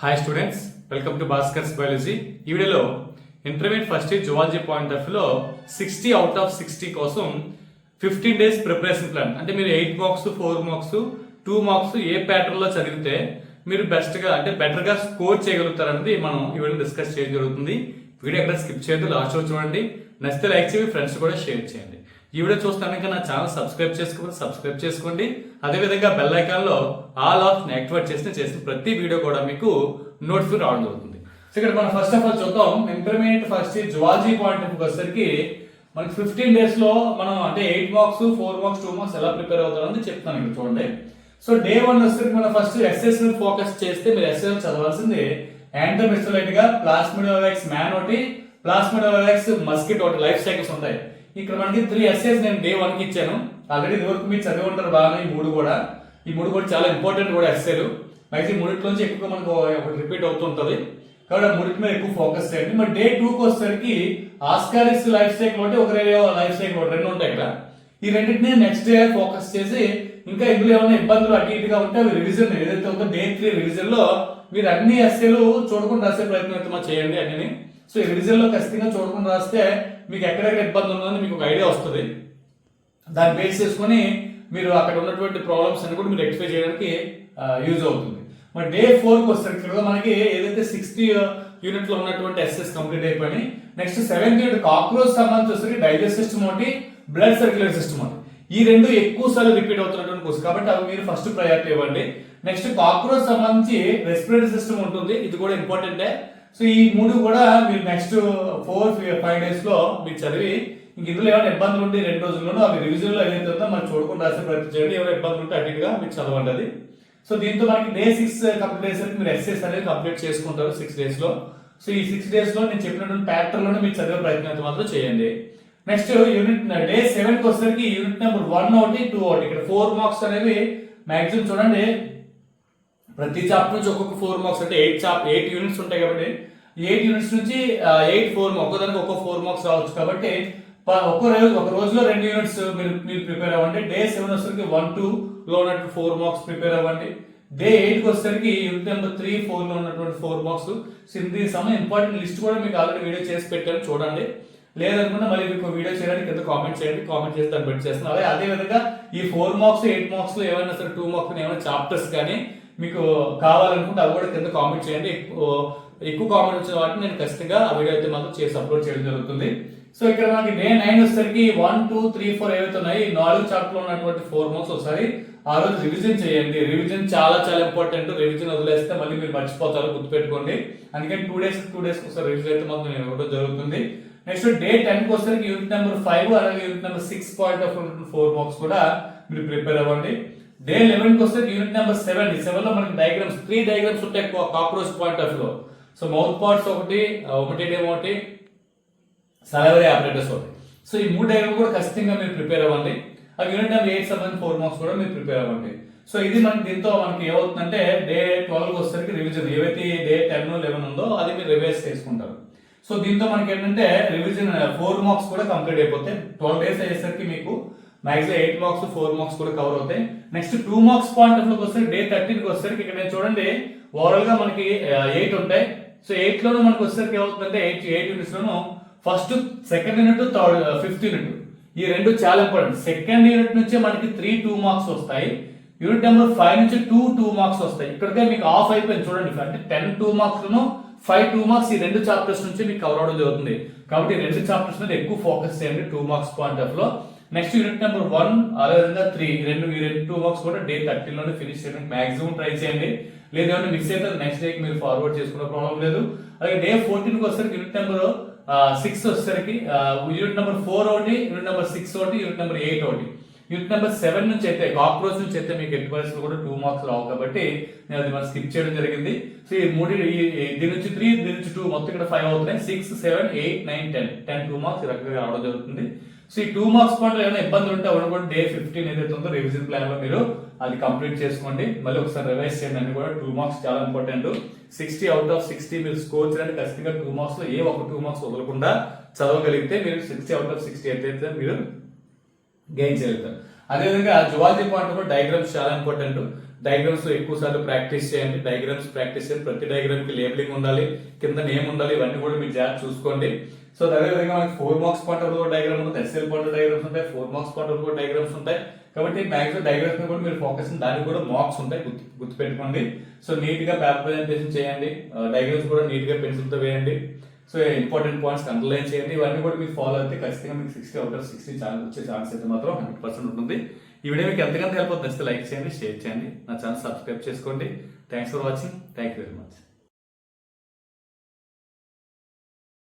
Hi students welcome to Bhaskar's biology ఈ వీడియోలో intermediate first year zoology point of వ్యూలో sixty out of sixty కోసం fifteen days preparation plan అంటే మీరు eight marks four marks two marks ఏ ప్యాటర్న్లో చదివితే మీరు బెస్ట్గా అంటే బెటర్గా స్కోర్ చేయగలుగుతారన్నది మనం ఈ వీడియో డిస్కస్ చేయడం జరుగుతుంది. వీడియో ఎక్కడ స్కిప్ చేయొద్దు లాస్ట్ చూడండి. నచ్చితే లైక్ చేయండి ఫ్రెండ్స్ కూడా షేర్ చేయండి. ఈ వీడియో చూస్తానికి నా ఛానల్ సబ్స్క్రైబ్ చేసుకోండి సబ్స్క్రైబ్ చేసుకోండి. అదేవిధంగా బెల్ ఐకాన్లో ఆల్ ఆఫ్ యాక్టివేట్ చేసిన చేసిన ప్రతి వీడియో కూడా మీకు నోటిఫికేషన్ రావడం జరుగుతుంది. సో ఇక్కడ మనం ఫస్ట్ ఆఫ్ ఆల్ చూద్దాం. ఇంటర్మీడియట్ ఫస్ట్ జువాలజీ పాయింట్ వచ్చేసరికి మనకి ఫిఫ్టీన్ డేస్లో మనం అంటే eight marks four marks two marks ఎలా ప్రిపేర్ అవుతారని చెప్తాను ఇక్కడ చూడండి. సో డే వన్ వచ్చేసరికి మనం ఫస్ట్ ఎస్ఎస్ మీద ఫోకస్ చేస్తే మీరు ఎస్ఎస్ చదవాల్సింది. యాంటోమిస్టలైట్గా ప్లాస్మిడోవాక్స్ మ్యాన్ ఒకటి ప్లాస్మిడోవాక్స్ మస్కిట్ ఒకటి లైఫ్ సైకిల్స్ ఉంటాయి. ఇక్కడ మనకి త్రీ ఎస్ఎస్ నేను డే వన్కి ఇచ్చాను. ఆల్రెడీ ఇదివరకు మీరు చదివి ఉంటారు బాగా ఈ మూడు కూడా. ఈ మూడు కూడా చాలా ఇంపార్టెంట్ కూడా ఎస్ఏలు మ్యాక్సిమం మూడింటిలోంచి ఎక్కువ మనకు ఒకటి రిపీట్ అవుతుంటుంది కాబట్టి ఆ మూడింటి మీద ఎక్కువ ఫోకస్ చేయండి. మరి డే టూకి వచ్చేసరికి ఆస్కారిస్ లైఫ్ సైకిల్ ఒకటి ఒక లైఫ్ సైకిల్ ఒకటి రెండు ఉంటాయి ఇక్కడ. ఈ రెండింటిని నెక్స్ట్ డే ఫోకస్ చేసి ఇంకా ఇందులో ఏమైనా ఇబ్బందులు అటు ఇటుగా ఉంటే అవి రివిజన్ ఏదైతే ఉందో డే త్రీ రివిజన్లో మీరు అన్ని ఎస్ఏలు చూడకుండా రాసే ప్రయత్నం అయితే చేయండి అన్ని సో ఈ లో ఖచ్చితంగా చూడకుండా రాస్తే మీకు ఎక్కడెక్కడ ఇబ్బంది ఉందని మీకు ఒక ఐడియా వస్తుంది. దాన్ని బేస్ చేసుకొని మీరు అక్కడ ఉన్నటువంటి ప్రాబ్లమ్స్ అన్ని కూడా మీరు రెక్టిఫై చేయడానికి యూజ్ అవుతుంది. మరి డే ఫోర్కి వస్తారు. ఇక్కడ మనకి ఏదైతే సిక్స్త్ యూనిట్లో ఉన్నటువంటి ఎస్ఎస్ కంప్లీట్ అయిపోయి నెక్స్ట్ సెవెంత్ యూనిట్ కాక్రోచ్ సంబంధించి వస్తుంది. డైజెస్ట్ సిస్టమ్ ఒకటి బ్లడ్ సర్క్యులేట్ సిస్టమ్ ఒకటి. ఈ రెండు ఎక్కువ సార్లు రిపీట్ అవుతున్నటువంటి కోర్స్ కాబట్టి అవి మీరు ఫస్ట్ ప్రయారిటీ ఇవ్వండి. నెక్స్ట్ కాక్రోచ్ సంబంధించి రెస్పిరేటరీ సిస్టమ్ ఉంటుంది. ఇది కూడా ఇంపార్టెంటే సో ఈ మూడు కూడా మీరు నెక్స్ట్ ఫోర్ ఫైవ్ డేస్లో మీరు చదివి ఇంక ఇందులో ఏమైనా ఇబ్బందులు ఉంటే రెండు రోజుల్లోనూ అవి రివిజన్లో ఏదైతే ఉందో మనం చూడకుండా రాసే ప్రయత్నం చేయండి. ఏమైనా ఇబ్బందులు ఉంటే అటు మీకు మీరు చదవండి అది. సో దీంతో మనకి డే సిక్స్ కంప్లీట్ అయ్యేసరికి మీరు ఎస్ఎస్ అనేది కంప్లీట్ చేసుకుంటారు సిక్స్ డేస్లో. సో ఈ సిక్స్ డేస్లో నేను చెప్పినటువంటి ప్యాటర్న్లోనే మీరు చదివే ప్రయత్నం అయితే మాత్రం చేయండి. నెక్స్ట్ యూనిట్ డే సెవెన్కి వచ్చేసరికి యూనిట్ నెంబర్ వన్ ఒకటి టూ ఒకటి. ఇక్కడ ఫోర్ మార్క్స్ అనేవి మాక్సిమం చూడండి. ప్రతి చాప్టర్ నుంచి ఒక్కొక్క ఫోర్ మార్క్స్ అంటే ఎయిట్ చాప్ ఎయిట్ యూనిట్స్ ఉంటాయి కాబట్టి ఎయిట్ యూనిట్స్ నుంచి ఎయిట్ ఫోర్ ఒక్కదానికి ఒక్కో ఫోర్ మార్క్స్ రావచ్చు కాబట్టి ప- ఒక్క రోజు ఒక రోజులో రెండు యూనిట్స్ మీరు మీరు ప్రిపేర్ అవ్వండి. డే సెవెన్ వచ్చేసరికి వన్ టూ లో ఉన్నట్టు ఫోర్ మార్క్స్ ప్రిపేర్ అవ్వండి. డే ఎయిట్కి వచ్చేసరికి యూనిట్ నెంబర్ త్రీ ఫోర్లో ఉన్నటువంటి ఫోర్ మార్క్స్ దీనికి సంబంధించి ఇంపార్టెంట్ లిస్ట్ కూడా మీకు ఆల్రెడీ వీడియో చేసి పెట్టాను చూడండి. లేదనుకుంటే మళ్ళీ మీకు వీడియో చేయడానికి కింద కామెంట్ చేయండి. కామెంట్ చేసి దాన్ని పెట్టి చేస్తాను అలాగే అదే విధంగా ఈ ఫోర్ మార్క్స్ ఎయిట్ మార్క్స్ ఏమైనా సరే టూ మార్క్స్ ఏమైనా చాప్టర్స్ కానీ మీకు కావాలనుకుంటే అవి కూడా కింద కామెంట్ చేయండి. ఎక్కువ ఎక్కువ కామెంట్ వచ్చిన వాటిని నేను ఖచ్చితంగా ఆ వీడియో అయితే మాత్రం చేసి అప్లోడ్ చేయడం జరుగుతుంది. సో ఇక్కడ మనకి మే నైన్ వచ్చేసరికి వన్ టూ త్రీ ఫోర్ ఏవైతే ఉన్నాయి నాలుగు చాప్టర్ ఉన్నటువంటి ఫోర్ మార్క్స్ ఒకసారి ఆ రోజు రివిజన్ చేయండి. రివిజన్ చాలా చాలా ఇంపార్టెంట్ రివిజన్ వదిలేస్తే మళ్ళీ మీరు మర్చిపోతారు గుర్తుపెట్టుకోండి. అందుకని టూ డేస్ టూ డేస్ ఒకసారి రివిజన్ అయితే మాత్రం నేను ఇవ్వడం జరుగుతుంది. నెక్స్ట్ డే టెన్కి వచ్చేసరికి యూనిట్ నెంబర్ ఫైవ్ అలాగే unit number six point of four marks కూడా మీరు ప్రిపేర్ అవ్వండి. డే లెవెన్కి వస్తే యూనిట్ నెంబర్ సెవెన్ సెవెన్లో మనకి డయాగ్రామ్స్ త్రీ డయాగ్రామ్స్ ఉంటాయి కాక్రోచ్ పాయింట్ ఆఫ్లో సో మౌత్ పార్ట్స్ ఒకటి ఒకటి ఒకటి సలవరీ ఆపరేటర్స్ ఒకటి. సో ఈ మూడు డయాగ్రామ్ కూడా ఖచ్చితంగా మీరు ప్రిపేర్ అవ్వండి. ఆ unit number eight seven four marks కూడా మీరు ప్రిపేర్ అవ్వండి. సో ఇది మనకి దీంతో మనకి ఏమవుతుందంటే డే ట్వెల్వ్ వచ్చేసరికి రివిజన్ ఏవైతే డే టెన్ లెవెన్ ఉందో అది మీరు రివైజ్ చేసుకుంటారు. సో దీంతో మనకి ఏంటంటే రివిజన్ ఫోర్ మార్క్స్ కూడా కంప్లీట్ అయిపోతే ట్వెల్వ్ డేస్ అయ్యేసరికి మీకు maximum eight marks four marks కూడా కవర్ అవుతాయి. Next two marks point of వస్తే డే థర్టీన్కి వచ్చేసరికి ఇక్కడ నేను చూడండి ఓవరాల్గా మనకి uh, ఎయిట్ ఉంటాయి. సో ఎయిట్ లోను మనకి వచ్చేసరికి ఏమవుతుందంటే ఎయిట్ ఎయిట్ యూనిట్స్ లోను first second unit third fifth unit ఈ రెండు చాలా ఇంపార్టెంట్ సెకండ్ యూనిట్ నుంచి మనకి త్రీ టూ మార్క్స్ వస్తాయి. యూనిట్ నెంబర్ ఫైవ్ నుంచి టూ టూ మార్క్స్ వస్తాయి. ఇక్కడికే మీకు ఆఫ్ అయిపోయింది చూడండి. అంటే ten two marks five two marks ఈ రెండు చాప్టర్స్ నుంచి మీకు కవర్ అవడం జరుగుతుంది. కాబట్టి ఈ రెండు చాప్టర్స్ మీద ఎక్కువ ఫోకస్ చేయండి టూ మార్క్స్ పాయింట్ ఆఫ్లో. నెక్స్ట్ యూనిట్ నెంబర్ వన్ అదేవిధంగా త్రీ రెండు ఈ రెండు టూ మార్క్స్ కూడా డే థర్టీలోనే ఫినిష్ చేయడానికి మాక్సిమం ట్రై చేయండి. లేదు ఏమైనా మిస్ అయితే నెక్స్ట్ డే మీరు ఫార్వర్డ్ చేసుకునే ప్రాబ్లం లేదు. అలాగే డే ఫోర్టీన్ వచ్చేసరికి యూనిట్ నెంబర్ సిక్స్ వచ్చేసరికి యూనిట్ నెంబర్ ఫోర్ ఒకటి యూనిట్ నెంబర్ సిక్స్ ఒకటి యూనిట్ నెంబర్ ఎయిట్ ఒకటి. యూనిట్ నెంబర్ సెవెన్ నుంచి అయితే కాక్రోచ్ నుంచి అయితే మీకు ఎట్టి పరిస్థితులు కూడా టూ మార్క్స్ రావు కాబట్టి నేను అది మనం స్కిప్ చేయడం జరిగింది. సో ఈ మూడు దీని నుంచి త్రీ దీని నుంచి టూ మొత్తం ఇక్కడ ఫైవ్ అవుతున్నాయి. Six seven eight nine ten ten two marks ఈ రకంగా రావడం జరుగుతుంది. సో ఈ టూ మార్క్స్ పాయింట్ ఏమైనా ఇబ్బందులు ఉంటే అవి కూడా డే ఫిఫ్టీన్ ఏదైతే ఉందో రివిజన్ ప్లాన్లో మీరు అది కంప్లీట్ చేసుకోండి. మళ్ళీ ఒకసారి రివైజ్ చేయండి. అని కూడా టూ మార్క్స్ చాలా important sixty out of sixty మీరు స్కోర్ చేయడానికి ఖచ్చితంగా టూ మార్క్స్లో ఏ ఒక టూ మార్క్స్ వదలకుండా చదవగలిగితే మీరు సిక్స్టీ అవుట్ ఆఫ్ సిక్స్టీ అయితే మీరు గెయిన్ చేయగలుగుతారు. అదేవిధంగా జువాలజీ పాయింట్ కూడా డయాగ్రామ్స్ చాలా ఇంపార్టెంట్ డయాగ్రామ్స్ ఎక్కువసార్లు ప్రాక్టీస్ చేయండి. డయాగ్రామ్స్ ప్రాక్టీస్ చేయండి. ప్రతి డయాగ్రామ్కి లేబులింగ్ ఉండాలి. కింద నేమ్ ఉండాలి. ఇవన్నీ కూడా మీరు జాగ్రత్త చూసుకోండి. సో అదేవిధంగా మనకి ఫోర్ మార్క్స్ పాయింట్ కూడా డయాగ్రామ్ ఉంటుంది. ఎస్ఎల్ పాయింట్ డయాగ్రామ్స్ ఉంటాయి. ఫోర్ మార్క్స్ పాయింట్ కూడా డయాగ్రామ్స్ ఉంటాయి. కాబట్టి మ్యాక్సిమం డయాగ్రామ్స్ మీద కూడా మీరు ఫోకస్ దానికి కూడా మార్క్స్ ఉంటాయి. గుర్తు గుర్తుపెట్టుకోండి. సో నీట్గా పేపర్ ప్రజెంటేషన్ చేయండి. Uh, డయాగ్రామ్స్ కూడా నీట్గా పెన్సిల్తో వేయండి. సో ఇంపార్టెంట్ పాయింట్స్ అండర్లైన్ చేయండి. ఇవన్నీ కూడా మీకు ఫాలో అయితే ఖచ్చితంగా మీకు sixty out of sixty chance వచ్చే ఛాన్స్ అయితే మాత్రం హండ్రెడ్ పర్సెంట్ ఉంటుంది. ఈ వీడియో మీకు ఎంతకంత హెల్ప్ అవుతుంది. లైక్ చేయండి షేర్ చేయండి. నా ఛానల్ సబ్స్క్రైబ్ చేసుకోండి. Thanks for watching thank you very much